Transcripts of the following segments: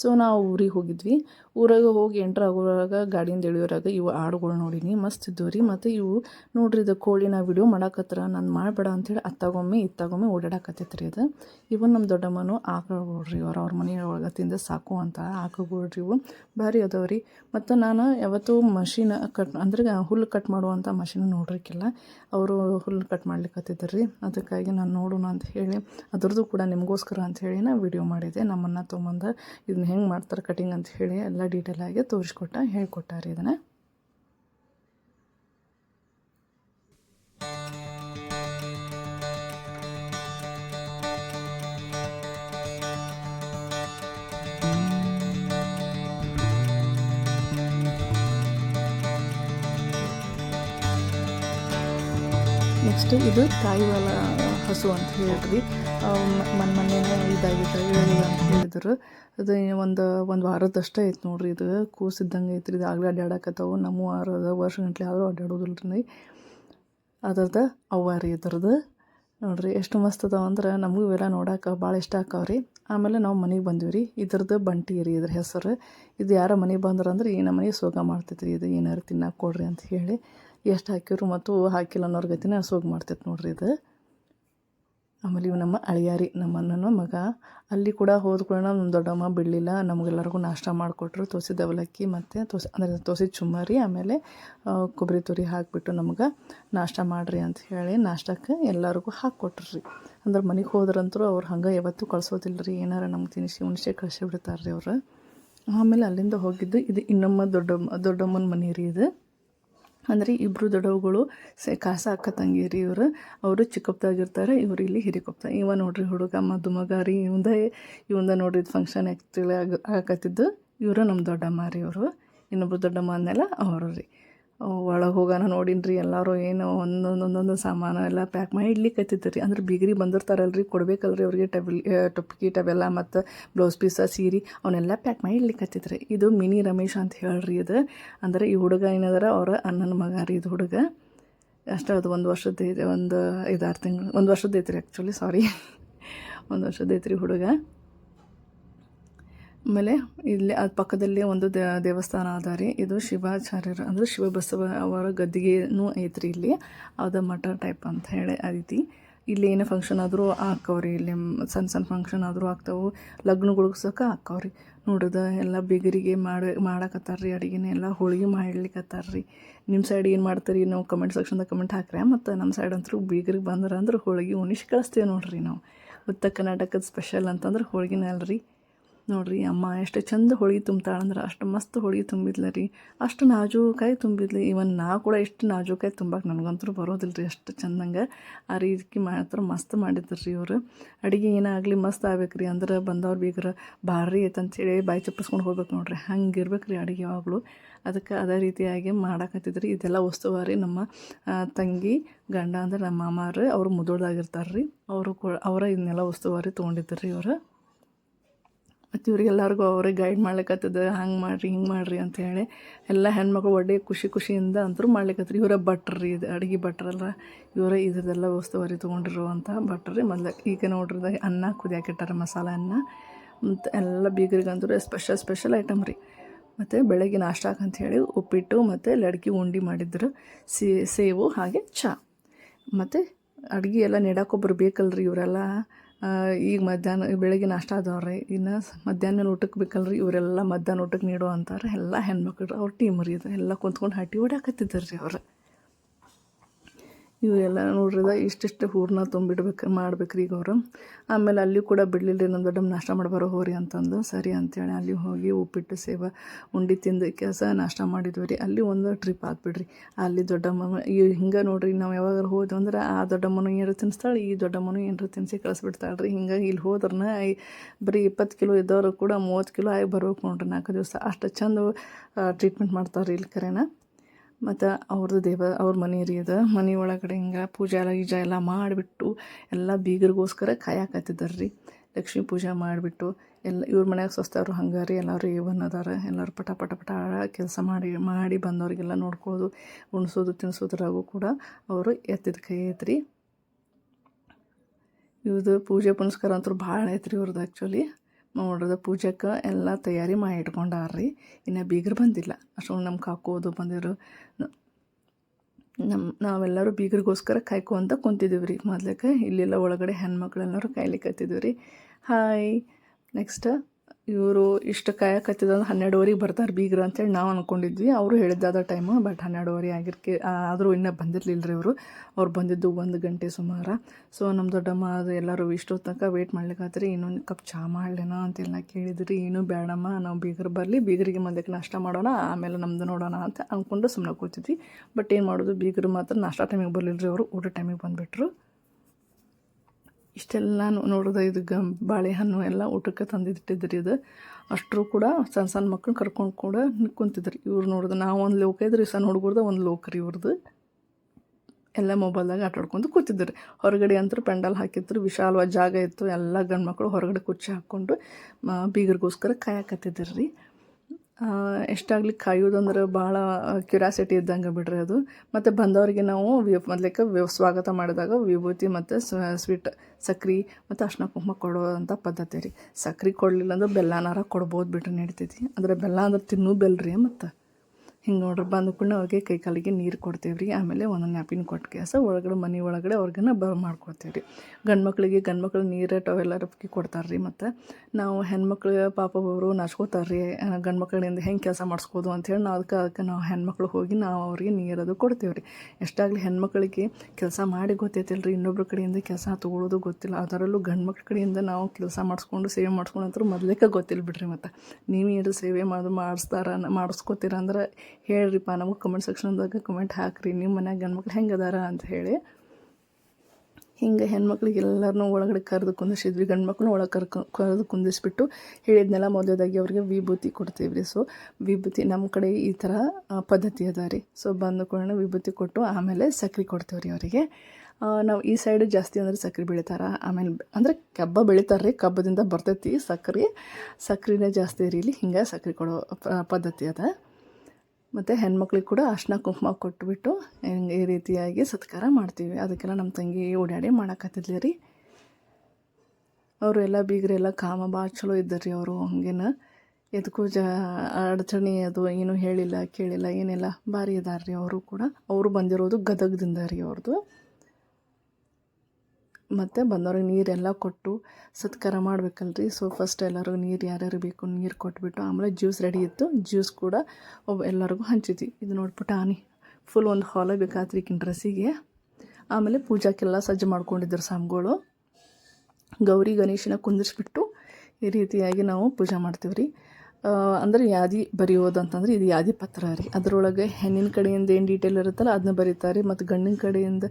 So ನಾವು ಊರಿಗೆ ಹೋಗಿದ್ವಿ. ಊರಾಗ ಹೋಗಿ ಎಂಟ್ರ್ ಆಗೋರಾಗ, ಗಾಡಿಯಿಂದ ಇಳಿಯೋರಾಗ ಇವು ಆಡುಗಳು ನೋಡಿನಿ, ಮಸ್ತ್ ಇದ್ದವು ರೀ. ಮತ್ತು ಇವು ನೋಡ್ರಿ ಇದು ಕೋಳಿನ ವಿಡಿಯೋ ಮಾಡಾಕತ್ರ ನಾನು ಮಾಡಬೇಡ ಅಂಥೇಳಿ ಅತ್ತಾಗೊಮ್ಮೆ, ಇತ್ತಾಗೊಮ್ಮೆ ಓಡಾಡಕತ್ತೈತೆ ರೀ ಅದು. ಇವನ್ ನಮ್ಮ ದೊಡ್ಡಮ್ಮನು ಆಕಳುಗಳು ರೀ ಅವ್ರು, ಅವ್ರ ಮನೆ ತಿಂದ ಸಾಕು ಅಂತ ಆಕಳುಗಳು ರೀ ಇವು. ಭಾರಿ ಅದಾವೆ ರೀ. ಮತ್ತು ನಾನು ಯಾವತ್ತೂ ಮಷೀನ್ ಕಟ್, ಅಂದ್ರೆ ಹುಲ್ಲು ಕಟ್ ಮಾಡುವಂಥ ಮಷೀನ್ ನೋಡ್ರಿಕ್ಕಿಲ್ಲ ಅವರು ಹುಲ್ಲು ಕಟ್ ಮಾಡ್ಲಿಕ್ಕತ್ತಿದ್ರು ರೀ. ಅದಕ್ಕಾಗಿ ನಾನು ನೋಡೋಣ ಅಂತ ಹೇಳಿ, ಅದ್ರದ್ದು ಕೂಡ ನಿಮಗೋಸ್ಕರ ಅಂತ ಹೇಳಿ ನಾನು ವಿಡಿಯೋ ಮಾಡಿದೆ. ನಮ್ಮನ್ನು ತೊಗೊಂಬಂದು ಇದನ್ನ ಹೆಂಗೆ ಮಾಡ್ತಾರೆ ಕಟಿಂಗ್ ಅಂತ ಹೇಳಿ ಎಲ್ಲ ಡೀಟೇಲಾಗಿ ತೋರಿಸ್ಕೊಟ್ಟ ಹೇಳ್ಕೊಟ್ಟಾರೆ ಇದನ್ನು. ನೆಕ್ಸ್ಟ್ ಇದು ತಾಯಿವಾಲ ಹಸು ಅಂತ ಹೇಳಿದ್ವಿ ಮನೆ ಮೊನ್ನೆನೇ ಇದಾಗಿತ್ತು ಹೇಳಿಲ್ಲ ಅಂತ ಹೇಳಿದ್ರು. ಅದು ಒಂದು ಒಂದು ವಾರದಷ್ಟೇ ಐತೆ ನೋಡ್ರಿ ಇದು. ಕೂಸಿದ್ದಂಗೆ ಐತ್ರಿ ಇದು. ಆಗಲೇ ಅಡ್ಡಾಡಕತ್ತವು ನಮ್ಮ ವಾರ ವರ್ಷ ಗಂಟ್ಲೆ ಆದರೂ ಅಡ್ಡಾಡೋದಿಲ್ಲ ರೀ ಅದ್ರದ್ದು ಅವ್ವ ರೀ ಇದ್ರದ್ದು. ನೋಡ್ರಿ ಎಷ್ಟು ಮಸ್ತ್ ಅದಾವ ಅಂದ್ರೆ ನಮಗೂ ಇವೆಲ್ಲ ನೋಡಕ್ಕೆ ಭಾಳ ಇಷ್ಟ ಆಕಾವ್ರಿ ಆಮೇಲೆ ನಾವು ಮನೆಗೆ ಬಂದಿವಿ ರೀ ಇದ್ರದ್ದು ಬಂಟಿ ರೀ ಇದ್ರ ಹೆಸರು. ಇದು ಯಾರ ಮನೆಗೆ ಬಂದ್ರೆ ಅಂದ್ರೆ ಈ ಮನೆಗೆ ಸೋಗ ಮಾಡ್ತೈತ್ರಿ. ಇದು ಏನಾರು ತಿನ್ನಕ್ಕೆ ಕೊಡ್ರಿ ಅಂತ ಹೇಳಿ. ಎಷ್ಟು ಹಾಕಿದ್ರು ಮತ್ತು ಹಾಕಿಲ್ಲ ಅನ್ನೋರ್ಗೆ ಗತಿನ ಸೋಗ್ ಮಾಡ್ತೈತೆ ನೋಡ್ರಿ ಇದು. ಆಮೇಲೆ ಇವು ನಮ್ಮ ಅಳಿಯಾರಿ, ನಮ್ಮ ಅಣ್ಣನ ಮಗ. ಅಲ್ಲಿ ಕೂಡ ಹೋದ ಕೂಡ ನಮ್ಮ ದೊಡ್ಡಮ್ಮ ಬಿಡಲಿಲ್ಲ. ನಮಗೆಲ್ಲರಿಗೂ ನಾಷ್ಟ ಮಾಡಿಕೊಟ್ರು. ತೋಸಿ ದವಲಕ್ಕಿ ಮತ್ತು ತೋಸಿ, ಅಂದರೆ ತೋಸಿ ಚುಮ್ಮರಿ, ಆಮೇಲೆ ಕೊಬ್ಬರಿ ತುರಿ ಹಾಕಿಬಿಟ್ಟು ನಮ್ಗೆ ನಾಷ್ಟ ಮಾಡಿರಿ ಅಂತ ಹೇಳಿ ನಾಷ್ಟಕ್ಕೆ ಎಲ್ಲರಿಗೂ ಹಾಕ್ಕೊಟ್ರು ರೀ ಅಂದ್ರೆ ಮನೆಗೆ ಹೋದ್ರಂತರೂ ಅವ್ರು ಹಂಗೆ ಯಾವತ್ತೂ ಕಳ್ಸೋದಿಲ್ಲ ರೀ ಏನಾರ ನಮ್ಗೆ ತಿನಿಸಿ ಉಣಿಸಿ ಕಳಿಸಿ ಬಿಡ್ತಾರೆ ರೀ ಅವರು. ಆಮೇಲೆ ಅಲ್ಲಿಂದ ಹೋಗಿದ್ದು ಇದು ಇನ್ನೊಮ್ಮ ದೊಡ್ಡಮ್ಮ, ದೊಡ್ಡಮ್ಮನ ಮನೆ ರೀ ಇದು. ಅಂದರೆ ಇಬ್ಬರು ದೊಡ್ಡವುಗಳು ಸೆ, ಕಾಸ ಅಕ್ಕ ತಂಗಿರಿ ಇವರು. ಅವರು ಚಿಕ್ಕಪ್ಪದಾಗಿರ್ತಾರೆ, ಇವರು ಇಲ್ಲಿ ಹಿರಿಕೊಪ್ತ. ಇವ ನೋಡ್ರಿ ಹುಡುಗ ಮದುಮಗ ರೀ, ಇವಂದ ಇವಂದ ನೋಡ್ರಿ ಫಂಕ್ಷನ್ ಆ್ಯಕ್ಚುಲಿ ಆಗ ಆಗತ್ತಿದ್ದು ಇವರು ನಮ್ಮ ದೊಡ್ಡಮ್ಮ ರೀ ಇವರು. ಇನ್ನೊಬ್ರು ದೊಡ್ಡಮ್ಮ ಅಂದೆಲ್ಲ ಅವರು ರೀ. ಒಳಗೆ ಹೋಗೋಣ ನೋಡಿನ್ರಿ ರೀ ಎಲ್ಲರೂ ಏನು ಒಂದೊಂದು ಒಂದೊಂದು ಸಾಮಾನು ಎಲ್ಲ ಪ್ಯಾಕ್ ಮಾಡಿ ಇಡ್ಲಿಕ್ಕತ್ತಿತ್ತು ರೀ ಅಂದ್ರೆ ಬಿಗ್ರಿ ಬಂದಿರ್ತಾರಲ್ರಿ, ಕೊಡ್ಬೇಕಲ್ರಿ ಅವ್ರಿಗೆ ಟಬಲ್ ಟೊಪ್ಪಿಗೆ ಟವೆಲ್ಲ ಮತ್ತು ಬ್ಲೌಸ್ ಪೀಸ ಸೀರೆ ಅವನ್ನೆಲ್ಲ ಪ್ಯಾಕ್ ಮಾಡಿ ಇಡ್ಲಿಕ್ಕತ್ತಿತ್ತು ರೀ ಇದು ಮಿನಿ ರಮೇಶ್ ಅಂತ ಹೇಳ್ರಿ ಇದು. ಅಂದರೆ ಈ ಹುಡುಗ ಏನದಾರ ಅವರ ಅಣ್ಣನ ಮಗ ರೀ ಇದು ಹುಡುಗ. ಅಷ್ಟೇ ಅದು ಒಂದು ವರ್ಷದ ಒಂದು ಐದಾರು ತಿಂಗಳು, ಒಂದು ವರ್ಷದ ಐತ್ರಿ ಆ್ಯಕ್ಚುಲಿ ಸಾರಿ ಒಂದು ವರ್ಷದ ಐತ್ರಿ ಹುಡುಗ. ಆಮೇಲೆ ಇಲ್ಲಿ ಅದ್ರ ಪಕ್ಕದಲ್ಲಿ ಒಂದು ದೇವಸ್ಥಾನ ಅದ ರೀ. ಇದು ಶಿವಾಚಾರ್ಯರು, ಅಂದರೆ ಶಿವಬಸವ ಅವರ ಗದ್ದಿಗೆನೂ ಐತ್ರಿ ಇಲ್ಲಿ. ಅದು ಮಠ ಟೈಪ್ ಅಂತ ಹೇಳಿ ರೀತಿ ಇಲ್ಲಿ ಏನೇ ಫಂಕ್ಷನ್ ಆದರೂ ಹಾಕವ್ರಿ. ಇಲ್ಲಿ ಸಣ್ಣ ಸಣ್ಣ ಫಂಕ್ಷನ್ ಆದರೂ ಆಗ್ತಾವೆ ಲಗ್ನಗಳಿಗೆ ಸಹ ಹಾಕವ್ರಿ. ನೋಡೋದು ಎಲ್ಲ ಬಿಗರಿಗೆ ಮಾಡಿ ಮಾಡಕತ್ತಾರ ರೀ ಅಡುಗೆನ ಎಲ್ಲ ಹೋಳಿಗೆ ಮಾಡ್ಲಿಕ್ಕತ್ತಾರ ರೀ ನಿಮ್ಮ ಸೈಡ್ ಏನು ಮಾಡ್ತೀರಿ ನಾವು ಕಮೆಂಟ್ ಸೆಕ್ಷನ್ದಾಗ ಕಮೆಂಟ್ ಹಾಕ್ರಿ. ಮತ್ತು ನಮ್ಮ ಸೈಡ್ ಅಂತೂ ಬೀಗರಿಗೆ ಬಂದ್ರೆ ಅಂದ್ರೆ ಹೋಳಿಗೆ ಉಣಿಸಿ ಕಳಿಸ್ತೇವೆ ನೋಡ್ರಿ ನಾವು. ಉತ್ತರ ಕರ್ನಾಟಕದ ಸ್ಪೆಷಲ್ ಅಂತಂದ್ರೆ ಹೋಳಿಗೆನ ಅಲ್ರಿ. ನೋಡ್ರಿ ಅಮ್ಮ, ಎಷ್ಟು ಚಂದ ಹೋಳಿಗೆ ತುಂಬ್ತಾಳಂದ್ರೆ ಅಷ್ಟು ಮಸ್ತ್ ಹೋಳಿಗೆ ತುಂಬಿದ್ಲ ರೀ. ಅಷ್ಟು ನಾಜೂಕಾಯಿ ತುಂಬಿದ್ಲಿ. ಇವನ್ ನಾ ಕೂಡ ಎಷ್ಟು ನಾಜೂಕಾಯಿ ತುಂಬಕ್ಕೆ ನನಗಂತೂ ಬರೋದಿಲ್ಲ ರೀ ಅಷ್ಟು ಚಂದಂಗೆ. ಆ ರೀತಿ ಮಾಡ್ತಾರೆ ಮಸ್ತ್ ಮಾಡಿದ್ರು ರೀ ಇವರು. ಅಡುಗೆ ಏನಾಗಲಿ ಮಸ್ತ್ ಆಗ್ಬೇಕು ರೀ. ಅಂದ್ರೆ ಬಂದವ್ರು ಬೀಗರ ಭಾರಿ ಐತೆ ಅಂತೇಳಿ ಬಾಯಿ ಚಪ್ಪಿಸ್ಕೊಂಡು ಹೋಗ್ಬೇಕು ನೋಡ್ರಿ. ಹಂಗೆ ಇರ್ಬೇಕು ರೀ ಅಡುಗೆ ಯಾವಾಗಲೂ. ಅದಕ್ಕೆ ಅದೇ ರೀತಿಯಾಗಿ ಮಾಡಾಕತ್ತಿದ್ರಿ ಇದೆಲ್ಲ ಉಸ್ತುವಾರಿ ನಮ್ಮ ತಂಗಿ, ಗಂಡ ಅಂದ್ರೆ ನಮ್ಮ ಮಾಮಾರು ಅವರು ಮುದೋಳ್ದಾಗಿರ್ತಾರೆ ರೀ. ಅವರು ಕೂಡ ಅವರ ಇದನ್ನೆಲ್ಲ ಉಸ್ತುವಾರಿ ತೊಗೊಂಡಿದ್ರು ರೀ ಇವರು. ಮತ್ತು ಇವ್ರಿಗೆಲ್ಲರಿಗೂ ಅವರೇ ಗೈಡ್ ಮಾಡ್ಲಿಕ್ಕತ್ತದ ಹಂಗೆ ಮಾಡಿರಿ, ಹಿಂಗೆ ಮಾಡಿರಿ ಅಂತ ಹೇಳಿ ಎಲ್ಲ ಹೆಣ್ಮಕ್ಳು ಒಡೆ ಖುಷಿ ಖುಷಿಯಿಂದ ಅಂತರೂ ಮಾಡ್ಲಿಕ್ಕತ್ರಿ ಇವರ ಭಟ್ರು ಇದು ಅಡುಗೆ ಭಟ್ರಲ್ಲ, ಇವರೇ ಇದ್ರದ್ದೆಲ್ಲ ಉಸ್ತುವಾರಿ ತೊಗೊಂಡಿರುವಂಥ ಭಟ್ರಿ ಮೊದಲು ಈಗ ನೋಡ್ರದ ಅನ್ನ ಕುದಿಯಾಕಿಟ್ಟಾರ, ಮಸಾಲೆ ಅನ್ನ, ಮತ್ತು ಎಲ್ಲ ಬೀಗರಿಗಂತೂ ಸ್ಪೆಷಲ್ ಸ್ಪೆಷಲ್ ಐಟಮ್ ರೀ. ಮತ್ತು ಬೆಳಗ್ಗೆ ನಾಷ್ಟಾಕ್ ಅಂತ ಹೇಳಿ ಉಪ್ಪಿಟ್ಟು ಮತ್ತು ಲಡ್ಕಿ ಉಂಡೆ ಮಾಡಿದ್ರು ಸೇವು ಹಾಗೆ ಚಹಾ ಮತ್ತು ಅಡುಗೆ ಎಲ್ಲ ನೆಡಾಕೊಬ್ರು ಬೇಕಲ್ರಿ ಇವರೆಲ್ಲ. ಈಗ ಮಧ್ಯಾಹ್ನ ಬೆಳಗ್ಗೆ ನಾಷ್ಟ ಅದಾವ್ರಿ ಇನ್ನು ಮಧ್ಯಾಹ್ನ ಊಟಕ್ಕೆ ಬೇಕಲ್ರಿ, ಇವರೆಲ್ಲ ಮಧ್ಯಾಹ್ನ ಊಟಕ್ಕೆ ನೀಡು ಅಂತಾರೆ, ಎಲ್ಲ ಹೆಣ್ಮಕ್ಳು ಅವ್ರ ಟೀಮ್ ರೀ ಇದು, ಎಲ್ಲ ಕುಂತ್ಕೊಂಡು ಹಟ್ಟಿ ಹೊಡ್ಯಾಕತ್ತಿದ್ದಾರೆ ರೀ ಅವ್ರು. ಇವೆಲ್ಲ ನೋಡ್ರಿದ, ಇಷ್ಟಿಷ್ಟು ಹೂರ್ನ ತುಂಬಿಡ್ಬೇಕು, ಮಾಡ್ಬೇಕ್ರಿ ಈಗ ಅವರು ಆಮೇಲೆ ಅಲ್ಲಿ ಕೂಡ ಬಿಡಲಿಲ್ಲ ನಮ್ಮ ದೊಡ್ಡಮ್ಮ ನಾಷ್ಟ ಮಾಡ್ಬಾರೋ ಹೋರಿ ಅಂತಂದು. ಸರಿ ಅಂತೇಳಿ ಅಲ್ಲಿ ಹೋಗಿ ಉಪ್ಪಿಟ್ಟು ಸೇವ, ಉಂಡಿ ತಿಂದು ಕೆಲಸ ನಾಷ್ಟ ಮಾಡಿದ್ವಿ ರೀ. ಅಲ್ಲಿ ಒಂದು ಟ್ರಿಪ್ ಆಗ್ಬಿಡ್ರಿ. ಅಲ್ಲಿ ದೊಡ್ಡಮ್ಮ, ಈ ಹಿಂಗೆ ನೋಡ್ರಿ, ನಾವು ಯಾವಾಗ ಹೋದ್ವಿ ಅಂದ್ರೆ ಆ ದೊಡ್ಡಮ್ಮನೂ ಏನಾರು ತಿನ್ನಿಸ್ತಾಳೆ ಈ ದೊಡ್ಡಮ್ಮನೂ ಏನಾರು ತಿನ್ನಿಸಿ ಕಳಿಸ್ಬಿಡ್ತಾಳೆ ರೀ ಹಿಂಗೆ ಇಲ್ಲಿ ಹೋದ್ರನ ಬರೀ ಇಪ್ಪತ್ತು ಕಿಲೋ ಇದ್ದವರು ಕೂಡ ಮೂವತ್ತು ಕಿಲೋ ಆಗಿ ಬರ್ಬೇಕು ನೋಡ್ರಿ ನಾಲ್ಕು ದಿವಸ. ಅಷ್ಟು ಚಂದ ಟ್ರೀಟ್ಮೆಂಟ್ ಮಾಡ್ತಾರೆ ಇಲ್ಲಿ ಕರೆನ. ಮತ್ತು ಅವ್ರದ್ದು ದೇವ, ಅವ್ರ ಮನೆ ರೀ ಅದು. ಮನೆ ಒಳಗಡೆ ಹಿಂಗೆ ಪೂಜೆ ಎಲ್ಲ ಗೀಜ ಎಲ್ಲ ಮಾಡಿಬಿಟ್ಟು ಎಲ್ಲ ಬೀಗರಿಗೋಸ್ಕರ ಕಾಯಕತ್ತಿದ್ದಾರೆ ರೀ. ಲಕ್ಷ್ಮೀ ಪೂಜೆ ಮಾಡಿಬಿಟ್ಟು ಎಲ್ಲ ಇವ್ರ ಮನ್ಯಾಗ ಸ್ವಸ್ಥವ್ರು ಹಂಗೆ ರೀ. ಎಲ್ಲರೂ ಏವನ್ ಅದಾರ. ಎಲ್ಲರೂ ಪಟ ಪಟ ಪಟ ಕೆಲಸ ಮಾಡಿ ಮಾಡಿ ಬಂದವ್ರಿಗೆಲ್ಲ ನೋಡ್ಕೊಳ್ಳೋದು ಉಣಿಸೋದು ತಿನ್ನಿಸೋದ್ರಾಗೂ ಕೂಡ ಅವರು ಎತ್ತಿದ ಕೈ ಐತ್ರಿ ಇವ್ರದ್ದು ಪೂಜೆ ಪುನಸ್ಕಾರ ಅಂತೂ ಭಾಳ ಐತ್ರಿ ಇವ್ರದ್ದು ಆ್ಯಕ್ಚುಲಿ ನೋಡ್ರದ ಪೂಜೆಗೆ ಎಲ್ಲ ತಯಾರಿ ಮಾಡಿ ಇಟ್ಕೊಂಡಾರ್ರಿ ಇನ್ನು ಬೀಗರು ಬಂದಿಲ್ಲ. ಅಷ್ಟೊಂದು ನಮ್ಮ ಕಾಕೋದು ಬಂದಿರು ನಮ್ಮ ನಾವೆಲ್ಲರೂ ಬೀಗರಿಗೋಸ್ಕರ ಕಾಯ್ಕೊಂತ ಕುಂತಿದ್ದೀವಿ ರೀ ಮೊದ್ಲಕ್ಕೆ ಇಲ್ಲೆಲ್ಲ ಒಳಗಡೆ ಹೆಣ್ಮಕ್ಳೆಲ್ಲರೂ ಕಾಯ್ಲಿಕ್ಕೆ ಹತ್ತಿದ್ದೀವಿ ರೀ ಹಾಯ್ ನೆಕ್ಸ್ಟ್ ಇವರು ಇಷ್ಟು ಕಾಯಕತ್ತಿದಂದ್ರೆ ಹನ್ನೆರಡುವರೆಗೆ ಬರ್ತಾರೆ ಬೀಗ್ರು ಅಂತೇಳಿ ನಾವು ಅಂದ್ಕೊಂಡಿದ್ವಿ ಅವರು ಹೇಳಿದ್ದಾದ ಟೈಮು ಬಟ್ ಹನ್ನೆರಡುವರೆ ಆಗಿರ್ಕೆ ಆದರೂ ಇನ್ನೂ ಬಂದಿರಲಿಲ್ಲ ರೀ ಇವರು. ಅವ್ರು ಬಂದಿದ್ದು ಒಂದು ಗಂಟೆ ಸುಮಾರು. ಸೊ ನಮ್ಮ ದೊಡ್ಡಮ್ಮ ಅದು ಎಲ್ಲರೂ ಇಷ್ಟೊತ್ತು ತನಕ ವೆಯ್ಟ್ ಮಾಡ್ಲಿಕ್ಕೆ ಇನ್ನೊಂದು ಕಪ್ ಚಹಾ ಮಾಡ್ಲೇನ ಅಂತೆಲ್ಲ ಕೇಳಿದ್ರಿ. ಏನೂ ಬೇಡಮ್ಮ ನಾವು ಬೀಗರು ಬರಲಿ, ಬೀಗರಿಗೆ ಮಧ್ಯಕ್ಕೆ ನಾಷ್ಟ ಮಾಡೋಣ, ಆಮೇಲೆ ನಮ್ಮದು ನೋಡೋಣ ಅಂತ ಅಂದ್ಕೊಂಡು ಸುಮ್ಮನೆ ಕೂತಿದ್ವಿ. ಬಟ್ ಏನು ಮಾಡೋದು, ಬೀಗರು ಮಾತ್ರ ನಾಷ್ಟ ಟೈಮಿಗೆ ಬರಲಿಲ್ಲ ರೀ ಅವರು ಊಟ ಟೈಮಿಗೆ ಬಂದುಬಿಟ್ರು. ಇಷ್ಟೆಲ್ಲ ನೋಡೋದು ಇದು ಗ ಬಾಳೆಹಣ್ಣು ಎಲ್ಲ ಊಟಕ್ಕೆ ತಂದಿಟ್ಟಿದ್ರಿ ಇದು. ಅಷ್ಟರು ಕೂಡ ಸಣ್ಣ ಸಣ್ಣ ಮಕ್ಕಳು ಕರ್ಕೊಂಡು ಕೂಡ ಕುಂತಿದ್ರಿ. ಇವ್ರು ನೋಡಿದ್ರೆ ನಾವು ಒಂದು ಲೋಕ ಇದ್ರಿ ಸಣ್ಣ ಹುಡುಗರ್ದು ಒಂದು ಲೋಕ ರೀ ಇವ್ರದ್ದು ಎಲ್ಲ ಮೊಬೈಲ್ದಾಗ ಆಟಾಡ್ಕೊಂಡು ಕೂತಿದ್ರು. ಹೊರಗಡೆ ಅಂತೂ ಪೆಂಡಲ್ ಹಾಕಿದ್ರು ವಿಶಾಲವಾದ ಜಾಗ ಇತ್ತು, ಎಲ್ಲ ಗಂಡು ಮಕ್ಕಳು ಹೊರಗಡೆ ಕುಚ್ಚಿ ಹಾಕ್ಕೊಂಡು ಬೀಗರಿಗೋಸ್ಕರ ಕಾಯಕತ್ತಿದ್ರು. ರೀ ಎಷ್ಟಾಗಲಿ ಕಾಯೋದಂದ್ರೆ ಭಾಳ ಕ್ಯೂರಾಸಿಟಿ ಇದ್ದಂಗೆ ಬಿಡ್ರಿ ಅದು. ಮತ್ತು ಬಂದವರಿಗೆ ನಾವು ಮೊದಲಕ್ಕೆ ಸ್ವಾಗತ ಮಾಡಿದಾಗ ವಿಭೂತಿ ಮತ್ತು ಸ್ವೀಟ್, ಸಕ್ರೆ ಮತ್ತು ಅರ್ಶಿನ ಕುಂಕುಮ ಕೊಡುವಂಥ ಪದ್ಧತಿ ರೀ. ಸಕ್ರೆ ಕೊಡಲಿಲ್ಲ ಅಂದ್ರೆ ಬೆಲ್ಲನಾರ ಕೊಡ್ಬೋದು ಬಿಡ್ರಿ ನಡಿತೈತಿ. ಅಂದರೆ ಬೆಲ್ಲ ಅಂದ್ರೆ ತಿನ್ನೂ ಬೆಲ್ಲ ರೀ ಮತ್ತು. ಹಿಂಗೆ ನೋಡ್ರಿ, ಬಂದ ಕೂಡ ಅವ್ರಿಗೆ ಕೈ ಕಾಲಿಗೆ ನೀರು ಕೊಡ್ತೇವೆ ರೀ ಆಮೇಲೆ ಒಂದೊಂದು ನ್ಯಾಪಿನ ಕೊಟ್ಟು ಕೆಲಸ ಒಳಗಡೆ, ಮನೆ ಒಳಗಡೆ ಅವ್ರಿಗನ್ನ ಬರ್ ಮಾಡ್ಕೊಡ್ತೇವೆ ರೀ ಗಂಡು ಮಕ್ಳಿಗೆ ಗಂಡು ನೀರು ಅವೆಲ್ಲ ರೊಕ್ಕಿ ಕೊಡ್ತಾರೆ ರೀ ಮತ್ತು ನಾವು ಹೆಣ್ಮಕ್ಳು ಪಾಪ ಅವರು ನಾಚ್ಕೋತಾರೆ ರೀ ಗಂಡು ಮಕ್ಕಳಿಂದ ಹೆಂಗೆ ಕೆಲಸ ಮಾಡಿಸ್ಬೋದು ಅಂಥೇಳಿ ನಾವು ಅದಕ್ಕೆ ಅದಕ್ಕೆ ನಾವು ಹೆಣ್ಮಕ್ಳು ಹೋಗಿ ನಾವು ಅವ್ರಿಗೆ ನೀರದು ಕೊಡ್ತೇವೆ ರೀ ಎಷ್ಟಾಗಲಿ ಹೆಣ್ಮಕ್ಳಿಗೆ ಕೆಲಸ ಮಾಡಿ ಗೊತ್ತೈತಿಲ್ಲ ರೀ ಇನ್ನೊಬ್ರ ಕಡೆಯಿಂದ ಕೆಲಸ ತೊಗೊಳೋದು ಗೊತ್ತಿಲ್ಲ. ಅದರಲ್ಲೂ ಗಂಡು ಮಕ್ಳ ಕಡೆಯಿಂದ ನಾವು ಕೆಲಸ ಮಾಡಿಸ್ಕೊಂಡು, ಸೇವೆ ಮಾಡಿಸ್ಕೊಂಡು ಅಂತ ಮೊದಲೇಕ ಗೊತ್ತಿಲ್ಲ ಬಿಡ್ರಿ ಮತ್ತು. ನೀವು ಏನು ಸೇವೆ ಮಾಡಿ, ಮಾಡಿಸ್ತಾರ, ಮಾಡಿಸ್ಕೋತೀರ ಅಂದ್ರೆ ಹೇಳ್ರಿಪ್ಪ, ನಮಗೆ ಕಮೆಂಟ್ ಸೆಕ್ಷನ್ದಾಗ ಕಮೆಂಟ್ ಹಾಕಿರಿ. ನಿಮ್ಮ ಮನ್ಯಾಗ ಗಂಡ್ಮಕ್ಳು ಹೆಂಗೆ ಅದಾರ ಅಂತ ಹೇಳಿ. ಹಿಂಗೆ ಹೆಣ್ಮಕ್ಳಿಗೆ ಎಲ್ಲರನ್ನೂ ಒಳಗಡೆ ಕರೆದು ಕುಂದಿಸಿದ್ವಿ ಗಂಡು ಮಕ್ಕಳು ಒಳಗೆ ಕರ್ಕೊ, ಕರೆದು ಕುಂದಿಸ್ಬಿಟ್ಟು ಹೇಳಿದ್ನೆಲ್ಲ ಮೊದಲದಾಗಿ ಅವ್ರಿಗೆ ವಿಭೂತಿ ಕೊಡ್ತೀವಿ ರೀ ಸೊ ವಿಭೂತಿ ನಮ್ಮ ಕಡೆ ಈ ಥರ ಪದ್ಧತಿ ಅದ ರೀ. ಸೊ ಬಂದು ಕೂಡ ವಿಭೂತಿ ಕೊಟ್ಟು ಆಮೇಲೆ ಸಕ್ರೆ ಕೊಡ್ತೇವೆ ರೀ ಅವರಿಗೆ ನಾವು ಈ ಸೈಡ್ ಜಾಸ್ತಿ ಅಂದ್ರೆ ಸಕ್ರೆ ಬೆಳಿತಾರೆ. ಆಮೇಲೆ ಅಂದರೆ ಕಬ್ಬ ಬೆಳಿತಾರೆ ರೀ ಕಬ್ಬದಿಂದ ಬರ್ತೈತಿ ಸಕ್ರೆ. ಸಕ್ರೆನೇ ಜಾಸ್ತಿ ರೀ ಇಲ್ಲಿ. ಹಿಂಗೆ ಸಕ್ರೆ ಕೊಡೋ ಪದ್ಧತಿ ಅದ. ಮತ್ತು ಹೆಣ್ಮಕ್ಳಿಗೆ ಕೂಡ ಅರ್ಶಿನ ಕುಂಕುಮ ಕೊಟ್ಬಿಟ್ಟು ಈ ರೀತಿಯಾಗಿ ಸತ್ಕಾರ ಮಾಡ್ತೀವಿ. ಅದಕ್ಕೆಲ್ಲ ನಮ್ಮ ತಂಗಿ ಓಡಾಡಿ ಮಾಡಾಕತ್ತಿದ್ಲಿ ರೀ. ಅವರು ಎಲ್ಲ ಬೀಗರೆಲ್ಲ ಕಾಮ ಭಾಳ ಚಲೋ ಇದ್ದಾರೆ ರೀ ಅವರು ಹಂಗೇನ. ಎದಕ್ಕೂ ಜ ಅಡಚಣೆ ಅದು ಏನು ಹೇಳಿಲ್ಲ, ಕೇಳಿಲ್ಲ, ಏನಿಲ್ಲ, ಭಾರಿ ಇದಾರೆ ರೀ ಅವರು ಕೂಡ. ಅವರು ಬಂದಿರೋದು ಗದಗದಿಂದ ರೀ ಅವ್ರದ್ದು ಮತ್ತು ಬಂದವ್ರಿಗೆ ನೀರೆಲ್ಲ ಕೊಟ್ಟು ಸತ್ಕಾರ ಮಾಡ್ಬೇಕಲ್ರಿ. ಸೊ ಫಸ್ಟ್ ಎಲ್ಲರಿಗೂ ನೀರು ಯಾರ್ಯಾರು ಬೇಕು ನೀರು ಕೊಟ್ಬಿಟ್ಟು ಆಮೇಲೆ ಜ್ಯೂಸ್ ರೆಡಿ ಇತ್ತು. ಜ್ಯೂಸ್ ಕೂಡ ಒಬ್ಬ ಎಲ್ಲರಿಗೂ ಹಂಚಿದ್ವಿ. ಇದು ನೋಡ್ಬಿಟ್ಟು ಆನಿ ಫುಲ್ ಒಂದು ಹಾಲ ಬೇಕಾತ್ರಿ ಈಗಿನ ಡ್ರೆಸ್ಸಿಗೆ ಆಮೇಲೆ ಪೂಜಾಕ್ಕೆಲ್ಲ ಸಜ್ಜು ಮಾಡ್ಕೊಂಡಿದ್ರು ಸಾಮ್ಗಳು ಗೌರಿ ಗಣೇಶನ ಕುಂದಿಸ್ಬಿಟ್ಟು ಈ ರೀತಿಯಾಗಿ ನಾವು ಪೂಜೆ ಮಾಡ್ತೀವಿ ರೀ ಅಂದ್ರೆ ಯಾದಿ ಬರೆಯೋದು ಅಂತಂದರೆ ಇದು ಯಾದಿ ಪತ್ರ ರೀ. ಅದರೊಳಗೆ ಹೆಣ್ಣಿನ ಕಡೆಯಿಂದ ಏನು ಡೀಟೇಲ್ ಇರುತ್ತಲ್ಲ ಅದನ್ನ ಬರೀತಾರೆ ಮತ್ತು ಗಂಡಿನ ಕಡೆಯಿಂದ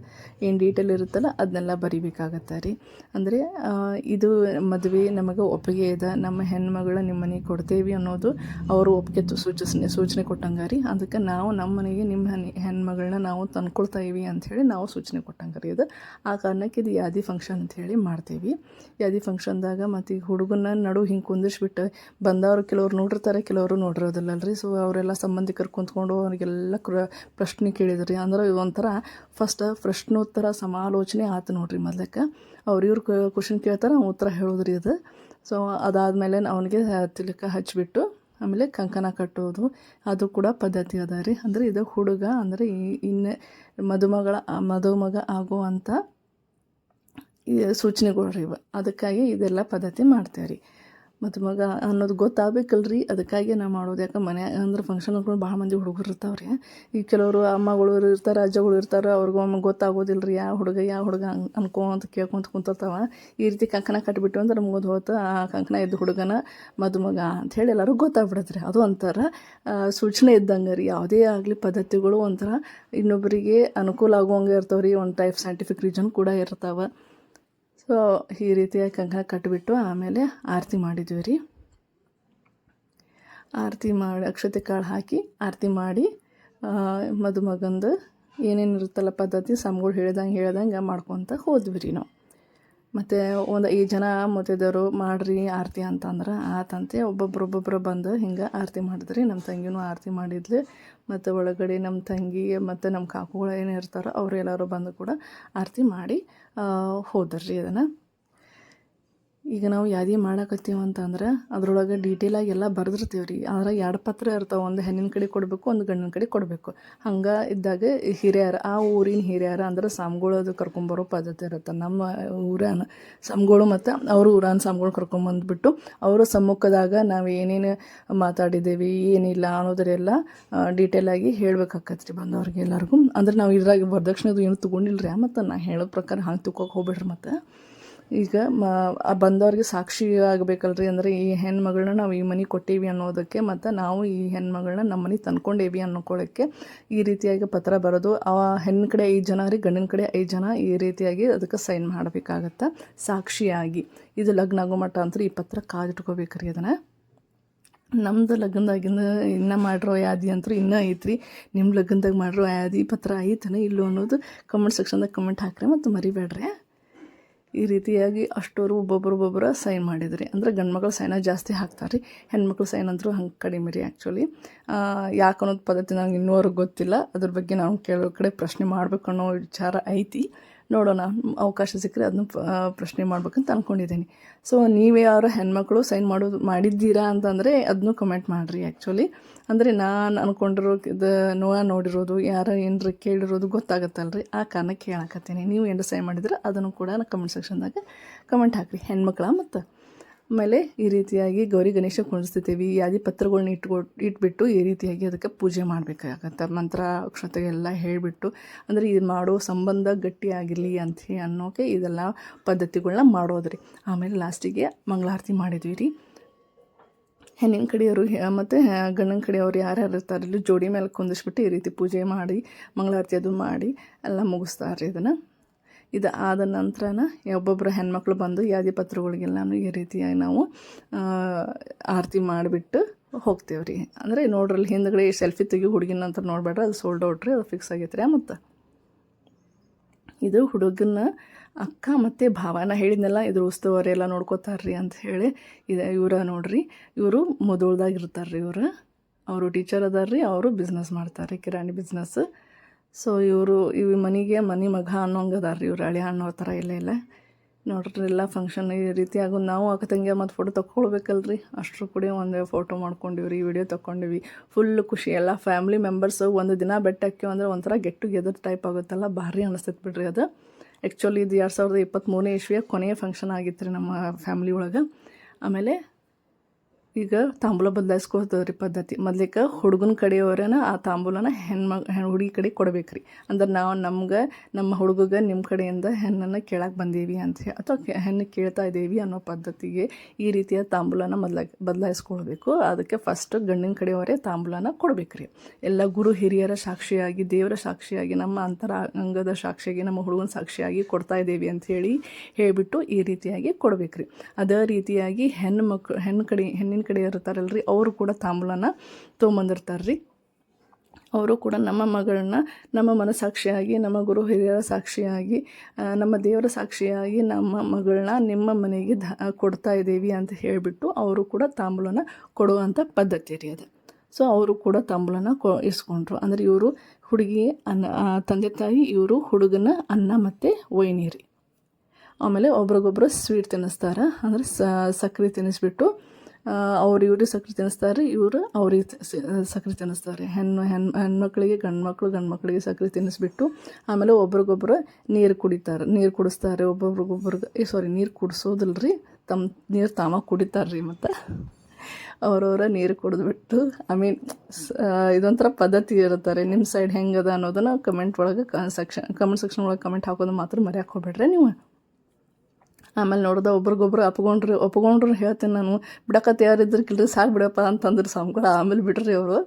ಏನು ಡೀಟೇಲ್ ಇರುತ್ತಲ್ಲ ಅದನ್ನೆಲ್ಲ ಬರಿಬೇಕಾಗತ್ತೆ ರೀ. ಅಂದರೆ ಇದು ಮದುವೆ ನಮಗೆ ಒಪ್ಪಿಗೆ ಇದೆ, ನಮ್ಮ ಹೆಣ್ಮಗಳ ನಿಮ್ಮ ಮನೆಗೆ ಕೊಡ್ತೇವೆ ಅನ್ನೋದು ಅವರು ಒಪ್ಪಿಗೆ ಸೂಚಿಸನೆ ಸೂಚನೆ ಕೊಟ್ಟಂಗೆ ರೀ. ಅದಕ್ಕೆ ನಾವು ನಮ್ಮ ಮನೆಗೆ ನಿಮ್ಮ ಹೆಣ್ಮಗಳನ್ನ ನಾವು ತಂದ್ಕೊಳ್ತಾ ಇವಿ ಅಂಥೇಳಿ ನಾವು ಸೂಚನೆ ಕೊಟ್ಟಂಗೆ ರೀ ಇದು. ಆ ಕಾರಣಕ್ಕೆ ಇದು ಯಾದಿ ಫಂಕ್ಷನ್ ಅಂಥೇಳಿ ಮಾಡ್ತೀವಿ. ಯಾದಿ ಫಂಕ್ಷನ್ದಾಗ ಮತ್ತು ಈಗ ಹುಡುಗನ ನಡು ಹಿಂಗೆ ಕುಂದಿಸ್ಬಿಟ್ಟು ಬಂದವರು ಕೆಲವ್ರು ನೋಡಿರ್ತಾರೆ, ಕೆಲವರು ನೋಡಿರೋದಿಲ್ಲ ರೀ ಸೊ ಅವರೆಲ್ಲ ಸಂಬಂಧಿಕರು ಕುಂತ್ಕೊಂಡು ಅವರಿಗೆಲ್ಲ ಕ್ರ ಪ್ರಶ್ನೆ ಕೇಳಿದ್ರಿ. ಅಂದ್ರೆ ಒಂಥರ ಫಸ್ಟ್ ಪ್ರಶ್ನೋತ್ತರ ಸಮಾಲೋಚನೆ ಆತು ನೋಡ್ರಿ ಮೊದಲಕ್ಕೆ. ಅವ್ರು ಇವ್ರು ಕ್ವಶನ್ ಕೇಳ್ತಾರೆ ಉತ್ತರ ಹೇಳೋದ್ರಿ ಅದು ಸೊ ಅದಾದಮೇಲೆ ಅವನಿಗೆ ತಿಲಕ ಹಚ್ಚಿಬಿಟ್ಟು, ಆಮೇಲೆ ಕಂಕಣ ಕಟ್ಟೋದು, ಅದು ಕೂಡ ಪದ್ಧತಿ ಅದ ರೀ. ಅಂದರೆ ಇದು ಹುಡುಗ, ಅಂದರೆ ಇನ್ನೇ ಮದುಮಗಳ, ಮದುಮಗ ಆಗುವಂಥ ಸೂಚನೆಗಳು ರೀ ಇವ. ಅದಕ್ಕಾಗಿ ಇದೆಲ್ಲ ಪದ್ಧತಿ ಮಾಡ್ತೇವೆ ರೀ ಮತ್ತು ಮಗ ಅನ್ನೋದು ಗೊತ್ತಾಗಬೇಕಲ್ರಿ. ಅದಕ್ಕಾಗಿ ನಾ ಮಾಡೋದು ಯಾಕೆ ಮನೆ ಅಂದ್ರೆ ಫಂಕ್ಷನ್ ಭಾಳ ಮಂದಿ ಹುಡುಗರು ಇರ್ತಾವೆ ರೀ ಈಗ ಕೆಲವರು ಅಮ್ಮಗಳು ಇರ್ತಾರೆ, ಅಜ್ಜಗಳು ಇರ್ತಾರೆ, ಅವ್ರಿಗೂ ಒಮ್ಮೆ ಗೊತ್ತಾಗೋದಿಲ್ಲ ರೀ ಯಾವ ಹುಡುಗ ಯಾವ ಹುಡುಗ ಅನ್ಕೊಂತ ಕೇಳ್ಕೊಂತ ಕುಂತಿರ್ತಾವ. ಈ ರೀತಿ ಕಂಕಣ ಕಟ್ಟಿಬಿಟ್ಟು ಅಂದ್ರೆ ನಮ್ಗೆ ಹೋತು ಆ ಕಂಕಣ ಇದ್ದ ಹುಡುಗನ ಮದುಮಗ ಅಂಥೇಳಿ ಎಲ್ಲರೂ ಗೊತ್ತಾಗ್ಬಿಡತ್ತೆ ರೀ ಅದು ಒಂಥರ ಸೂಚನೆ ಇದ್ದಂಗೆ ರೀ. ಯಾವುದೇ ಆಗಲಿ ಪದ್ಧತಿಗಳು ಒಂಥರ ಇನ್ನೊಬ್ಬರಿಗೆ ಅನುಕೂಲ ಆಗುವಂಗೆ ಇರ್ತಾವೆ ರೀ ಒಂದು ಟೈಪ್ ಸೈಂಟಿಫಿಕ್ ರೀಸನ್ ಕೂಡ ಇರ್ತಾವೆ. ಸೊ ಈ ರೀತಿಯಾಗಿ ಕಂಕಣ ಕಟ್ಟಿಬಿಟ್ಟು ಆಮೇಲೆ ಆರತಿ ಮಾಡಿದ್ವಿ ರೀ. ಆರತಿ ಮಾಡಿ, ಅಕ್ಷತೆ ಕಾಳು ಹಾಕಿ ಆರತಿ ಮಾಡಿ ಮದುಮಗಂದು ಏನೇನು ಇರುತ್ತಲ್ಲ ಪದ್ಧತಿ, ಸಮ್ಗಳು ಹೇಳ್ದಂಗೆ ಹೇಳ್ದಂಗೆ ಮಾಡ್ಕೊತ ಹೋದ್ವಿ ರೀ ನಾವು. ಮತ್ತು ಒಂದು ಐದು ಜನ ಮತ್ತಿದ್ದವರು ಮಾಡಿರಿ ಆರತಿ ಅಂತಂದ್ರೆ ಆತಂತೆ ಒಬ್ಬೊಬ್ರು ಒಬ್ಬೊಬ್ರು ಬಂದು ಹಿಂಗೆ ಆರತಿ ಮಾಡಿದ್ರಿ ನಮ್ಮ ತಂಗಿನೂ ಆರತಿ ಮಾಡಿದ್ಲು. ಮತ್ತು ಒಳಗಡೆ ನಮ್ಮ ತಂಗಿ ಮತ್ತು ನಮ್ಮ ಕಾಕುಗಳು ಏನು ಇರ್ತಾರೋ ಅವರೆಲ್ಲರೂ ಬಂದು ಕೂಡ ಆರತಿ ಮಾಡಿ ಹೋದ್ರಿ ಅದನ್ನು. ಈಗ ನಾವು ಯಾದಿ ಮಾಡಾಕತ್ತೀವಿ ಅಂತಂದ್ರೆ ಅದ್ರೊಳಗೆ ಡೀಟೇಲಾಗಿ ಎಲ್ಲ ಬರೆದಿರ್ತೀವಿ ರೀ. ಆದ್ರೆ ಎರಡು ಪತ್ರ ಇರ್ತಾವೆ. ಒಂದು ಹೆಣ್ಣಿನ ಕಡೆ ಕೊಡಬೇಕು, ಒಂದು ಗಂಡಿನ ಕಡೆ ಕೊಡಬೇಕು. ಹಂಗೆ ಇದ್ದಾಗ ಹಿರಿಯರ, ಆ ಊರಿನ ಹಿರಿಯರ ಅಂದ್ರೆ ಸಾಮ್ಗಳದು ಕರ್ಕೊಂಬರೋ ಪದ್ಧತಿ ಇರುತ್ತೆ. ನಮ್ಮ ಊರನ ಸಾಮ್ಗಳು ಮತ್ತು ಅವರು ಊರನ ಸ್ವಾಮಿಗಳು ಕರ್ಕೊಂಬಂದ್ಬಿಟ್ಟು ಅವರ ಸಮ್ಮುಖದಾಗ ನಾವು ಏನೇನು ಮಾತಾಡಿದ್ದೇವೆ ಏನಿಲ್ಲ ಅನ್ನೋದರೆಲ್ಲ ಡೀಟೇಲಾಗಿ ಹೇಳ್ಬೇಕಾಕತ್ತೆ ರೀ ಬಂದವ್ರಿಗೆ ಎಲ್ಲರಿಗೂ. ಅಂದ್ರೆ ನಾವು ಇದ್ರಾಗ ವರದಕ್ಷಿಣೆದು ಏನು ತೊಗೊಂಡಿಲ್ಲ ರೀ ಮತ್ತು ನಾ ಹೇಳೋ ಪ್ರಕಾರ ಹಂಗೆ ತಿಳ್ಕೊಕ್ ಹೋಗ್ಬೇಡ್ರಿ ಮತ್ತು. ಈಗ ಮ, ಆ ಬಂದವ್ರಿಗೆ ಸಾಕ್ಷಿ ಆಗಬೇಕಲ್ರಿ ಅಂದರೆ ಈ ಹೆಣ್ಮಗಳನ್ನ ನಾವು ಈ ಮನೆ ಕೊಟ್ಟೀವಿ ಅನ್ನೋದಕ್ಕೆ ಮತ್ತು ನಾವು ಈ ಹೆಣ್ಮಗಳನ್ನ ನಮ್ಮ ಮನೆ ತಂದ್ಕೊಂಡೇವಿ ಅನ್ನೋಕೊಳ್ಳೋಕ್ಕೆ ಈ ರೀತಿಯಾಗಿ ಪತ್ರ ಬರೋದು. ಆ ಹೆಣ್ಣು ಕಡೆ ಐದು ಜನ ರೀ, ಗಂಡಿನ ಕಡೆ ಐದು ಜನ ಈ ರೀತಿಯಾಗಿ ಅದಕ್ಕೆ ಸೈನ್ ಮಾಡಬೇಕಾಗತ್ತೆ ಸಾಕ್ಷಿಯಾಗಿ. ಇದು ಲಗ್ನ ಆಗೋ ಮಟ್ಟ ಅಂತೂ ಈ ಪತ್ರ ಕಾದಿಟ್ಕೋಬೇಕ್ರಿ ಅದನ್ನು. ನಮ್ಮದು ಲಗ್ನದಾಗಿಂದ ಇನ್ನೂ ಮಾಡಿರೋ ಯಾದಿ ಅಂತೂ ಇನ್ನೂ ಐತ್ರಿ. ನಿಮ್ಮ ಲಗ್ನದಾಗ ಮಾಡಿರೋ ಯಾದಿ ಪತ್ರ ಐತನ ಇಲ್ಲೋ ಅನ್ನೋದು ಕಮೆಂಟ್ ಸೆಕ್ಷನ್ದಾಗ ಕಮೆಂಟ್ ಹಾಕ್ರಿ ಮತ್ತು ಮರಿಬೇಡ್ರಿ. ಈ ರೀತಿಯಾಗಿ ಅಷ್ಟೋರು ಒಬ್ಬೊಬ್ಬರು ಒಬ್ಬೊಬ್ಬರು ಸೈನ್ ಮಾಡಿದ್ರಿ. ಅಂದ್ರೆ ಗಂಡು ಮಕ್ಳು ಸೈನ ಜಾಸ್ತಿ ಹಾಕ್ತಾರೆ ರೀ ಹೆಣ್ಮಕ್ಳು ಸೈನ್ ಅಂತೂ ಹಂಗೆ ಕಡಿಮೆ ರೀ ಆ್ಯಕ್ಚುಲಿ ಯಾಕೆ ಅನ್ನೋದು ಪದ್ಧತಿ ನಂಗೆ ಇನ್ನೂವರೆಗೆ ಗೊತ್ತಿಲ್ಲ. ಅದ್ರ ಬಗ್ಗೆ ನಾವು ಕೆಲವು ಕಡೆ ಪ್ರಶ್ನೆ ಮಾಡಬೇಕು ಅನ್ನೋ ವಿಚಾರ ಐತಿ. ನೋಡೋಣ, ಅವಕಾಶ ಸಿಕ್ಕರೆ ಅದನ್ನು ಪ್ರಶ್ನೆ ಮಾಡ್ಬೇಕಂತ ಅಂದ್ಕೊಂಡಿದ್ದೀನಿ ಸೊ ನೀವೇ ಯಾರು ಹೆಣ್ಮಕ್ಳು ಸೈನ್ ಮಾಡೋದು, ಮಾಡಿದ್ದೀರಾ ಅಂತಂದರೆ ಅದನ್ನು ಕಮೆಂಟ್ ಮಾಡಿರಿ ಆ್ಯಕ್ಚುಲಿ ಅಂದರೆ ನಾನು ಅಂದ್ಕೊಂಡಿರೋ ಇದು ನೋ ನೋಡಿರೋದು, ಯಾರು ಏನರ ಕೇಳಿರೋದು ಗೊತ್ತಾಗತ್ತಲ್ರಿ? ಆ ಕಾರಣಕ್ಕೆ ಕೇಳಕತ್ತೀನಿ ನೀವು ಏನು ಸೈನ್ ಮಾಡಿದ್ರೆ ಅದನ್ನು ಕೂಡ ಕಮೆಂಟ್ ಸೆಕ್ಷನ್ದಾಗ ಕಮೆಂಟ್ ಹಾಕಿರಿ. ಹೆಣ್ಮಕ್ಳ ಮತ್ತು ಆಮೇಲೆ ಈ ರೀತಿಯಾಗಿ ಗೌರಿ ಗಣೇಶ ಕುಣಿಸ್ತಿದ್ದೀವಿ ಯಾದಿ ಪತ್ರಗಳನ್ನ ಇಟ್ಕೊ, ಇಟ್ಬಿಟ್ಟು ಈ ರೀತಿಯಾಗಿ ಅದಕ್ಕೆ ಪೂಜೆ ಮಾಡಬೇಕಾಗತ್ತೆ. ಮಂತ್ರ ಅಕ್ಷತೆಗೆಲ್ಲ ಹೇಳಿಬಿಟ್ಟು ಅಂದರೆ ಇದು ಮಾಡೋ ಸಂಬಂಧ ಗಟ್ಟಿಯಾಗಿರಲಿ ಅಂತ ಅನ್ನೋಕೆ ಇದೆಲ್ಲ ಪದ್ಧತಿಗಳನ್ನ ಮಾಡೋದ್ರಿ. ಆಮೇಲೆ ಲಾಸ್ಟಿಗೆ ಮಂಗಳಾರತಿ ಮಾಡಿದ್ವಿ ರೀ. ಹೆಣ್ಣಿನ ಕಡೆಯವರು ಮತ್ತು ಗಂಡನ ಕಡೆಯವರು ಯಾರ್ಯಾರು ಯಾರು ಇಲ್ಲಿ ಜೋಡಿ ಮೇಲೆ ಕುಂದಿಸ್ಬಿಟ್ಟು ಈ ರೀತಿ ಪೂಜೆ ಮಾಡಿ, ಮಂಗಳಾರತಿ ಅದು ಮಾಡಿ ಎಲ್ಲ ಮುಗಿಸ್ತಾರೆ ಇದನ್ನು. ಇದು ಆದ ನಂತರನ ಒಬ್ಬೊಬ್ಬರು ಹೆಣ್ಮಕ್ಳು ಬಂದು ಯಾದಿ ಪತ್ರಗಳಿಗೆಲ್ಲನೂ ಈ ರೀತಿಯಾಗಿ ನಾವು ಆರತಿ ಮಾಡಿಬಿಟ್ಟು ಹೋಗ್ತೇವೆ ರೀ. ಅಂದರೆ ನೋಡ್ರಲ್ಲಿ ಹಿಂದ್ಗಡೆ ಸೆಲ್ಫಿ ತೆಗಿ ಹುಡುಗಿನ ನಂತರ ನೋಡಬೇಡ್ರಿ, ಅದು ಸೋಲ್ಡ್ ಔಟ್ ರೀ, ಅದು ಫಿಕ್ಸ್ ಆಗೈತೆ ರೀ ಮತ್ತು. ಇದು ಹುಡುಗನ ಅಕ್ಕ ಮತ್ತು ಭಾವನ ಹೇಳಿದ್ನೆಲ್ಲ, ಇದ್ರ ಉಸ್ತುವಾರಿ ಎಲ್ಲ ನೋಡ್ಕೋತಾರ್ರಿ ಅಂತ ಹೇಳಿ, ಇದು ಇವರ ನೋಡ್ರಿ, ಇವರು ಮುದೋಳ್ದಾಗ ಇರ್ತಾರೆ ರೀ ಇವರು. ಅವರು ಟೀಚರ್ ಅದಾರ ರೀ, ಅವರು ಬಿಸ್ನೆಸ್ ಮಾಡ್ತಾರೆ ಕಿರಾಣಿ ಬಿಸ್ನೆಸ್ ಸೊ ಇವರು ಇವ್ ಮನೆಗೆ ಮನೆ ಮಗ ಅನ್ನೋಂಗೆ ಅದಾರ ರೀ ಇವ್ರು ಹಳೆ ಅನ್ನೋ ಥರ ಇಲ್ಲ ಇಲ್ಲ. ನೋಡ್ರಿ, ಎಲ್ಲ ಫಂಕ್ಷನ್ ಈ ರೀತಿ ಆಗೋದು ನಾವು ಅಕ್ಕ ತಂಗಿ ಮತ್ತು ಫೋಟೋ ತೊಗೊಳ್ಬೇಕಲ್ರಿ ಅಷ್ಟರ ಕೂಡ ಒಂದು ಫೋಟೋ ಮಾಡ್ಕೊಂಡಿವಿ ರೀ ವಿಡಿಯೋ ತೊಗೊಂಡಿವಿ ಫುಲ್ ಖುಷಿ. ಎಲ್ಲ ಫ್ಯಾಮ್ಲಿ ಮೆಂಬರ್ಸು ಒಂದು ದಿನ ಬೆಟ್ಟಕ್ಕೆ ಅಂದರೆ ಒಂಥರ ಗೆಟ್ ಟುಗೆದರ್ ಟೈಪ್ ಆಗುತ್ತಲ್ಲ, ಭಾರಿ ಅನಿಸ್ತೈತೆ ಬಿಡ್ರಿ ಅದು. ಆ್ಯಕ್ಚುಲಿ ಇದು ಎರಡು ಸಾವಿರದ ಇಪ್ಪತ್ತ್ಮೂರನೇ ಇಸ್ವಿಯ ಕೊನೆಯ ಫಂಕ್ಷನ್ ಆಗಿತ್ತು ರೀ ನಮ್ಮ ಫ್ಯಾಮ್ಲಿ ಒಳಗೆ. ಆಮೇಲೆ ಈಗ ತಾಂಬೂಲ ಬದಲಾಯಿಸ್ಕೋತದ ರೀ ಪದ್ಧತಿ. ಮೊದ್ಲಿಕ್ಕೆ ಹುಡುಗನ ಕಡೆಯವರೇನ ಆ ತಾಂಬೂಲನ ಹೆಣ್ಮ ಹುಡುಗಿ ಕಡೆ ಕೊಡ್ಬೇಕು ರೀ ಅಂದ್ರೆ ನಾವು ನಮ್ಗೆ, ನಮ್ಮ ಹುಡುಗಗೆ ನಿಮ್ಮ ಕಡೆಯಿಂದ ಹೆಣ್ಣನ್ನು ಕೇಳಕ್ಕೆ ಬಂದೀವಿ ಅಂತ ಹೇಳಿ ಅಥವಾ ಹೆಣ್ಣು ಕೇಳ್ತಾ ಇದ್ದೀವಿ ಅನ್ನೋ ಪದ್ಧತಿಗೆ ಈ ರೀತಿಯ ತಾಂಬೂಲನ ಮೊದಲ, ಬದಲಾಯಿಸ್ಕೊಳ್ಬೇಕು. ಅದಕ್ಕೆ ಫಸ್ಟ್ ಗಂಡಿನ ಕಡೆಯವರೇ ತಾಂಬೂಲನ ಕೊಡ್ಬೇಕು ರೀ ಎಲ್ಲ ಗುರು ಹಿರಿಯರ ಸಾಕ್ಷಿಯಾಗಿ, ದೇವರ ಸಾಕ್ಷಿಯಾಗಿ, ನಮ್ಮ ಅಂತರ ಅಂಗದ ಸಾಕ್ಷಿಯಾಗಿ, ನಮ್ಮ ಹುಡುಗನ ಸಾಕ್ಷಿಯಾಗಿ ಕೊಡ್ತಾ ಇದ್ದೀವಿ ಅಂತ ಹೇಳಿ ಹೇಳಿಬಿಟ್ಟು ಈ ರೀತಿಯಾಗಿ ಕೊಡ್ಬೇಕು ರೀ ಅದೇ ರೀತಿಯಾಗಿ ಹೆಣ್ಣು ಮಕ್ಳು ಹೆಣ್ಣು ಕಡೆ, ಹೆಣ್ಣಿನ ಕಡೆ ಇರ್ತಾರಲ್ರಿ ಅವರು ಕೂಡ ತಾಂಬೂಲನ ತೊಗೊಂಬಂದಿರ್ತಾರೆ ರೀ ಅವರು ಕೂಡ ನಮ್ಮ ಮಗಳನ್ನ, ನಮ್ಮ ಮನಸಾಕ್ಷಿಯಾಗಿ ನಮ್ಮ ಗುರು ಹಿರಿಯರ ಸಾಕ್ಷಿಯಾಗಿ ನಮ್ಮ ದೇವರ ಸಾಕ್ಷಿಯಾಗಿ ನಮ್ಮ ಮಗಳನ್ನ ನಿಮ್ಮ ಮನೆಗೆ ದ ಕೊಡ್ತಾ ಇದ್ದೀವಿ ಅಂತ ಹೇಳಿಬಿಟ್ಟು ಅವರು ಕೂಡ ತಾಂಬೂಲನ ಕೊಡುವಂಥ ಪದ್ಧತಿ ರೀ ಅದು. ಸೊ ಅವರು ಕೂಡ ತಾಂಬೂಲನ ಕೊ, ಇಸ್ಕೊಂಡ್ರು. ಅಂದರೆ ಇವರು ಹುಡುಗಿ ಅನ್ನ ತಂದೆ ತಾಯಿ, ಇವರು ಹುಡುಗನ ಅನ್ನ ಮತ್ತು ವೈನೀರಿ ಆಮೇಲೆ ಒಬ್ರಿಗೊಬ್ರು ಸ್ವೀಟ್ ತಿನ್ನಿಸ್ತಾರೆ, ಅಂದರೆ ಸಕ್ಕರೆ ತಿನ್ನಿಸ್ಬಿಟ್ಟು ಅವ್ರು ಇವ್ರಿಗೆ ಸಕ್ರೆ ತಿನ್ನಿಸ್ತಾರೆ ಇವರು ಅವ್ರಿಗೆ ಸಕ್ರೆ ತಿನ್ನಿಸ್ತಾರೆ ಹೆಣ್ಣು ಹೆಣ್ಣು ಹೆಣ್ಮಕ್ಳಿಗೆ ಗಂಡು ಮಕ್ಕಳು ಗಂಡು ಮಕ್ಕಳಿಗೆ ಸಕ್ರೆ ತಿನ್ನಿಸ್ಬಿಟ್ಟು ಆಮೇಲೆ ಒಬ್ರಿಗೊಬ್ರು ನೀರು ಕುಡಿತಾರೆ, ನೀರು ಕುಡಿಸ್ತಾರೆ ಒಬ್ಬೊಬ್ರಿಗೊಬ್ರಿಗೆ ಈ ಸಾರಿ ನೀರು ಕುಡಿಸೋದಿಲ್ಲ ರೀ ತಮ್ಮ ನೀರು ತಾಮ ಕುಡಿತಾರೆ ರೀ ಮತ್ತು ಅವ್ರವ್ರ ನೀರು ಕುಡಿದ್ಬಿಟ್ಟು ಐ ಮೀನ್ ಇದೊಂಥರ ಪದ್ಧತಿ ಇರುತ್ತಾರೆ ನಿಮ್ಮ ಸೈಡ್ ಹೆಂಗದ ಅನ್ನೋದನ್ನು ಕಮೆಂಟ್ ಒಳಗೆ ಕ ಸೆಕ್ಷನ್ ಕಮೆಂಟ್ ಸೆಕ್ಷನ್ ಒಳಗೆ ಕಮೆಂಟ್ ಹಾಕೋದು ಮಾತ್ರ ಮರ್ಯಾಕೆ ಹೋಗ್ಬೇಡ್ರಿ ನೀವು. ಆಮೇಲೆ ನೋಡ್ದೆ ಒಬ್ರಿಗೊಬ್ರು ಅಪ್ಕೊಂಡ್ರಿ ಒಪ್ಕೊಂಡ್ರು ಹೇಳ್ತೀನಿ ನಾನು. ಬಿಡಕತ್ತೆ ಯಾರಿದ್ರು ಕಿಲ್ರಿ ಸಾಕು ಬಿಡಪ್ಪ ಅಂತಂದ್ರೆ ಸ್ವಾಮಿಗಳು. ಆಮೇಲೆ ಬಿಡ್ರಿ ಅವರು.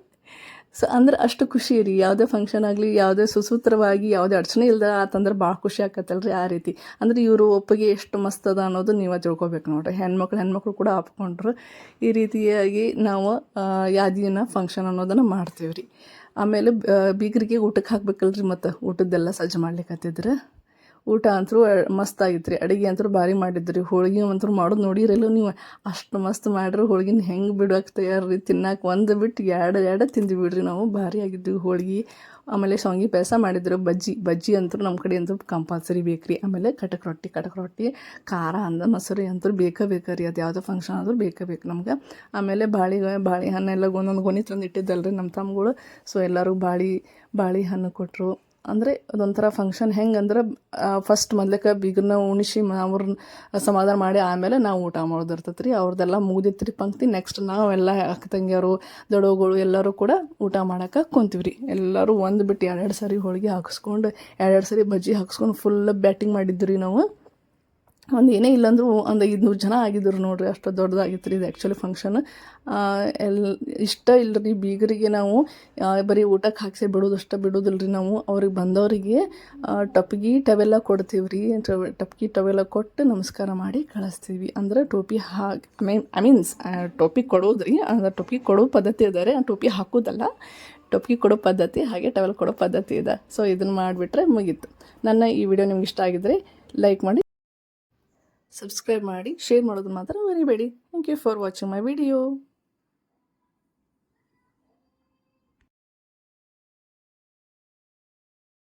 ಸೊ ಅಂದ್ರೆ ಅಷ್ಟು ಖುಷಿ ರೀ. ಯಾವುದೇ ಫಂಕ್ಷನ್ ಆಗಲಿ, ಯಾವುದೇ ಸುಸೂತ್ರವಾಗಿ ಯಾವುದೇ ಅಡಚಣೆ ಇಲ್ಲದ ಆತಂದ್ರೆ ಭಾಳ ಖುಷಿ ಆಕತ್ತಲ್ರಿ ಆ ರೀತಿ. ಅಂದ್ರೆ ಇವರು ಒಪ್ಪಿಗೆ ಎಷ್ಟು ಮಸ್ತ್ ಅದ ಅನ್ನೋದು ನೀವು ತಿಳ್ಕೊಬೇಕು ನೋಡ್ರಿ. ಹೆಣ್ಮಕ್ಳು ಹೆಣ್ಮಕ್ಳು ಕೂಡ ಒಪ್ಕೊಂಡ್ರು. ಈ ರೀತಿಯಾಗಿ ನಾವು ಯಾದಿನ ಫಂಕ್ಷನ್ ಅನ್ನೋದನ್ನು ಮಾಡ್ತೀವಿ ರೀ ಆಮೇಲೆ ಬೀಗರಿಗೆ ಊಟಕ್ಕೆ ಹಾಕ್ಬೇಕಲ್ರಿ ಮತ್ತು. ಊಟದ್ದೆಲ್ಲ ಸಜ್ಜು ಮಾಡ್ಲಿಕ್ಕೆ ಹತ್ತಿದ್ರೆ ಊಟ ಅಂತೂ ಮಸ್ತ್ ಆಗಿತ್ತು ರೀ ಅಡುಗೆ ಅಂತೂ ಭಾರಿ ಮಾಡಿದ್ರಿ. ಹೋಳ್ಗೆ ಅಂತೂ ಮಾಡೋದು ನೋಡಿರಲ್ಲ ನೀವು. ಅಷ್ಟು ಮಸ್ತ್ ಮಾಡ್ರಿ ಹೋಳ್ಗಿನ ಹೆಂಗೆ ಬಿಡೋಕೆ ತಯಾರು ರೀ ತಿನ್ನಕ್ಕೆ ಒಂದು ಬಿಟ್ಟು ಎರಡು ಎರಡು ತಿಂದ್ವಿ ಬಿಡ್ರಿ ನಾವು. ಭಾರಿ ಆಗಿದ್ವಿ ಹೋಳ್ಗೆ. ಆಮೇಲೆ ಶಾವಿಗೆ ಪಾಯಸ ಮಾಡಿದ್ರು ಬಜ್ಜಿ. ಬಜ್ಜಿ ಅಂತೂ ನಮ್ಮ ಕಡೆ ಅಂತೂ ಕಂಪಲ್ಸರಿ ಬೇಕು ರೀ ಆಮೇಲೆ ಕಟಕ್ ರೊಟ್ಟಿ. ಕಟಕ್ ರೊಟ್ಟಿ, ಖಾರ ಅಂದ ಮೊಸರು ಅಂತೂ ಬೇಕೇ ಬೇಕು ರೀ ಅದು ಯಾವುದೋ ಫಂಕ್ಷನ್ ಆದರೂ ಬೇಕೇ ಬೇಕು ನಮ್ಗೆ. ಆಮೇಲೆ ಬಾಳೆ ಬಾಳೆಹಣ್ಣೆಲ್ಲ ಒಂದೊಂದು ಗೊನಿ ತಂದು ಇಟ್ಟಿದ್ದಲ್ರಿ ನಮ್ಮ ತಮ್ಮಗಳು ಸೊ ಎಲ್ಲರೂ ಬಾಳೆ ಬಾಳೆಹಣ್ಣು ಕೊಟ್ಟರು ಅಂದರೆ ಅದೊಂಥರ ಫಂಕ್ಷನ್ ಹೆಂಗೆ ಅಂದ್ರೆ ಫಸ್ಟ್ ಮೊದ್ಲಕ್ಕೆ ಬೀಗರನ್ನ ಉಣಿಸಿ ಅವ್ರನ್ನ ಸಮಾಧಾನ ಮಾಡಿ ಆಮೇಲೆ ನಾವು ಊಟ ಮಾಡೋದು ಇರ್ತೈತೆ ರೀ ಅವ್ರದ್ದೆಲ್ಲ ಮುಗಿದಿತ್ತು ಪಂಕ್ತಿ. ನೆಕ್ಸ್ಟ್ ನಾವೆಲ್ಲ ಅಕ್ಕ ತಂಗಿಯರು ದೊಡೋಗಳು ಎಲ್ಲರೂ ಕೂಡ ಊಟ ಮಾಡಕ್ಕೆ ಕುಂತೀವಿ ಎಲ್ಲರೂ ಒಂದು ಬಿಟ್ಟು ಎರಡೆರಡು ಸರಿ ಹೋಳಿಗೆ ಹಾಕಿಸ್ಕೊಂಡು, ಎರಡೆರಡು ಸರಿ ಬಜ್ಜಿ ಹಾಕಿಸ್ಕೊಂಡು ಫುಲ್ ಬ್ಯಾಟಿಂಗ್ ಮಾಡಿದ್ದು ರೀ ನಾವು. ಒಂದು ಏನೇ ಇಲ್ಲಾಂದ್ರೂ ಒಂದು ಐದುನೂರು ಜನ ಆಗಿದ್ರು ನೋಡ್ರಿ, ಅಷ್ಟು ದೊಡ್ಡದಾಗಿತ್ತು ರೀ ಇದು ಆ್ಯಕ್ಚುಲಿ ಫಂಕ್ಷನ್ ಎಲ್, ಇಷ್ಟ ಇಲ್ಲ ರೀ ಬೀಗರಿಗೆ ನಾವು ಬರೀ ಊಟಕ್ಕೆ ಹಾಕ್ಸಿ ಬಿಡೋದಷ್ಟ ಬಿಡೋದಿಲ್ಲ ರೀ ನಾವು. ಅವ್ರಿಗೆ ಬಂದವರಿಗೆ ಟಪ್ಗಿ ಟವೆಲ್ಲ ಕೊಡ್ತೀವಿ ರೀ ಟಪ್ಗಿ ಟವೆಲ್ಲ ಕೊಟ್ಟು ನಮಸ್ಕಾರ ಮಾಡಿ ಕಳಿಸ್ತೀವಿ. ಅಂದ್ರೆ ಟೋಪಿ ಹಾಕಿ ಐ ಮೀನ್ ಐ ಮೀನ್ಸ್ ಟೋಪಿ ಕೊಡೋದು ರೀ ಅಂದ್ರೆ ಟೋಪಿ ಕೊಡೋ ಪದ್ಧತಿ ಇದ್ದಾರೆ ಟೋಪಿ ಹಾಕೋದಲ್ಲ ಟೊಪ್ಪಿಗೆ ಕೊಡೋ ಪದ್ಧತಿ, ಹಾಗೆ ಟವೆಲ್ ಕೊಡೋ ಪದ್ಧತಿ ಇದೆ. ಸೊ ಇದನ್ನು ಮಾಡಿಬಿಟ್ರೆ ಮುಗೀತು. ನನ್ನ ಈ ವಿಡಿಯೋ ನಿಮ್ಗೆ ಇಷ್ಟ ಆಗಿದ್ರೆ ಲೈಕ್ ಮಾಡಿ ಸಬ್ಸ್ಕ್ರೈಬ್ ಮಾಡಿ ಶೇರ್ ಮಾಡೋದು ಮಾತ್ರ ಮರಿಬೇಡಿ. Thank you for watching my video